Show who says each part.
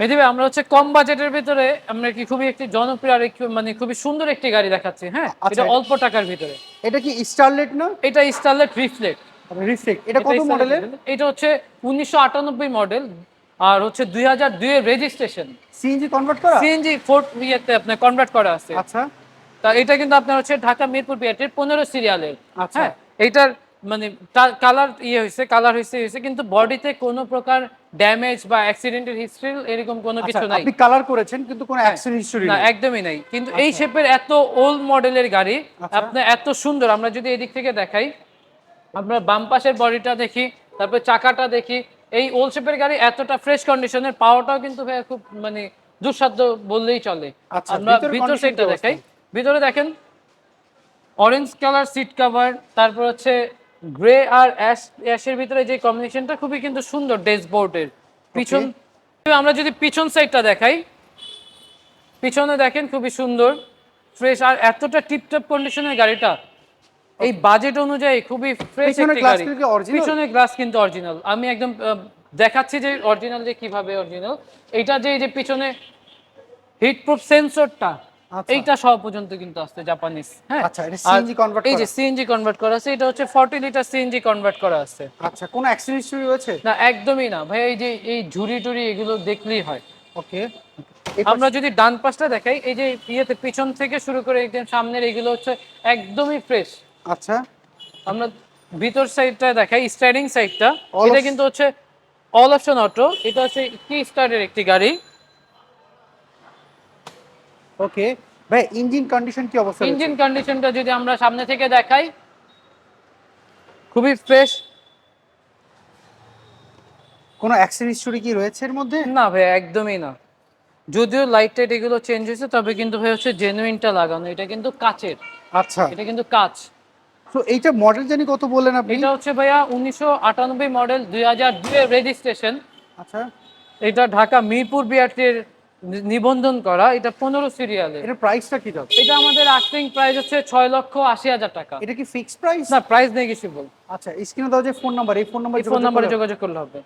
Speaker 1: মেহেদি আমরা হচ্ছে কম বাজেটের ভিতরে আমরা কি খুবই একটি জনপ্রিয় আর মানে খুবই সুন্দর একটি গাড়ি দেখাচ্ছি হ্যাঁ?
Speaker 2: আচ্ছা।
Speaker 1: এটা অল্প টাকার ভিতরে।
Speaker 2: এটা কি স্টারলেট না?
Speaker 1: এটা স্টারলেট রিফ্লেক্ট
Speaker 2: রিফ্লেক্ট এটা কত মডেলের
Speaker 1: এটা হচ্ছে উনিশশো আটানব্বই মডেল আর হচ্ছে দুই হাজার দুই এর রেজিস্ট্রেশন
Speaker 2: সিএনজি কনভার্ট করা?
Speaker 1: সিএনজি ফোর্থ ইয়েতে আপনার কনভার্ট করা আছে।
Speaker 2: আচ্ছা।
Speaker 1: তা এটা কিন্তু আপনার হচ্ছে ঢাকা মিরপুর বিআরটির পনেরো সিরিয়ালের
Speaker 2: আচ্ছা।
Speaker 1: হ্যাঁ? এইটার মানে কালার ইয়ে হয়েছে কালার হয়েছে হয়েছে কিন্তু বডিতে কোনো প্রকার ড্যামেজ বা অ্যাক্সিডেন্টের হিস্ট্রি এরকম কোনো
Speaker 2: আচ্ছা,
Speaker 1: কিছু নাই।
Speaker 2: আপনি কালার করেছেন কিন্তু কোনো অ্যাক্সিডেন্ট হিস্টরি
Speaker 1: না একদমই নাই। কিন্তু এই শেপের এত ওল্ড মডেলের গাড়ি
Speaker 2: আচ্ছা।
Speaker 1: আপনার এত সুন্দর আমরা যদি এদিক থেকে দেখাই আমরা বাম পাশের বডিটা দেখি তারপর চাকাটা দেখি এই ওল্ড শেপের গাড়ি এতটা ফ্রেশ কন্ডিশনের পাওয়াটাও কিন্তু খুব মানে দুঃসাধ্য বললেই চলে।
Speaker 2: আচ্ছা,
Speaker 1: আমরা ভিতর সাইডটা দেখাই। ভিতরে দেখেন অরেঞ্জ কালার সিট কভার তারপর হচ্ছে গ্রে আর অ্যাশ অ্যাশের ভিতরে যে কম্বিনেশনটা খুবই কিন্তু সুন্দর ড্যাশবোর্ডের পিছন আমরা যদি পিছন সাইডটা দেখাই পিছনে দেখেন খুবই সুন্দর। ফ্রেশ আর এতটা টিপটপ কন্ডিশনের গাড়িটা এই বাজেট অনুযায়ী খুবই ফ্রেশ একটি গাড়ি? পিছনের গ্লাস কিন্তু অরিজিনাল আমি একদম দেখাচ্ছি যে অরিজিনাল যে কীভাবে অরিজিনাল এইটা যে এই যে পিছনে হিট প্রুফ সেন্সরটা। এইটা সব পর্যন্ত কিন্তু আসছে জাপানিজ হ্যাঁ?
Speaker 2: আচ্ছা, এটা CNG convert
Speaker 1: এই যে সিএনজি কনভার্ট করা আছে এটা হচ্ছে 40 লিটার সিএনজি কনভার্ট করা আছে।
Speaker 2: আচ্ছা কোনো অ্যাক্সিডেন্ট হিস্টরি রয়েছে
Speaker 1: না একদমই না। ভাই এই যে এই ঝুড়ি টুরি এগুলো দেখলেই হয়।
Speaker 2: ওকে।
Speaker 1: আমরা যদি ডান পাশটা দেখাই এই যে ইয়েতে পিছন থেকে শুরু করে একদম সামনের এগুলো হচ্ছে একদমই ফ্রেশ
Speaker 2: আচ্ছা।
Speaker 1: আমরা ভিতর সাইডটা দেখাই স্টারিং সাইডটা এটা কিন্তু হচ্ছে অল অপশন অটো এটা হচ্ছে কি স্টারের একটি গাড়ি।
Speaker 2: ওকে ভাই ইঞ্জিন কন্ডিশন কি অবস্থা
Speaker 1: ইঞ্জিন কন্ডিশনটা যদি আমরা সামনে থেকে দেখাই খুবই ফ্রেশ
Speaker 2: কোনো অ্যাক্সিডেন্ট হিস্টরি কি রয়েছে এর মধ্যে?
Speaker 1: না ভাই একদমই না। যদিও লাইট টাইট এগুলো চেঞ্জ হয়েছে তবে কিন্তু ভাই হচ্ছে জেনুইনটা লাগানো। এটা কিন্তু কাচের।
Speaker 2: আচ্ছা।
Speaker 1: এটা কিন্তু কাচ।
Speaker 2: তো এইটা মডেল জানি কত বললেন আপনি?
Speaker 1: এটা হচ্ছে ভাইয়া উনিশশো আটানব্বই মডেল দুই হাজার দুই রেজিস্ট্রেশন
Speaker 2: আচ্ছা।
Speaker 1: এটা ঢাকা মিরপুর বিআরটির নিবন্ধন করা এটা পনেরো সিরিয়ালে
Speaker 2: এটা প্রাইসটা কি দাম
Speaker 1: এটা আমাদের আস্কিং প্রাইস হচ্ছে ছয় লক্ষ আশি হাজার টাকা।
Speaker 2: এটা কি ফিক্সড প্রাইস
Speaker 1: না প্রাইস নেই কিছু নেগেসিবল
Speaker 2: আচ্ছা স্ক্রিনে দাও যে ফোন নাম্বার এই ফোন নাম্বার
Speaker 1: ফোন নাম্বারে যোগাযোগ করলে হবে।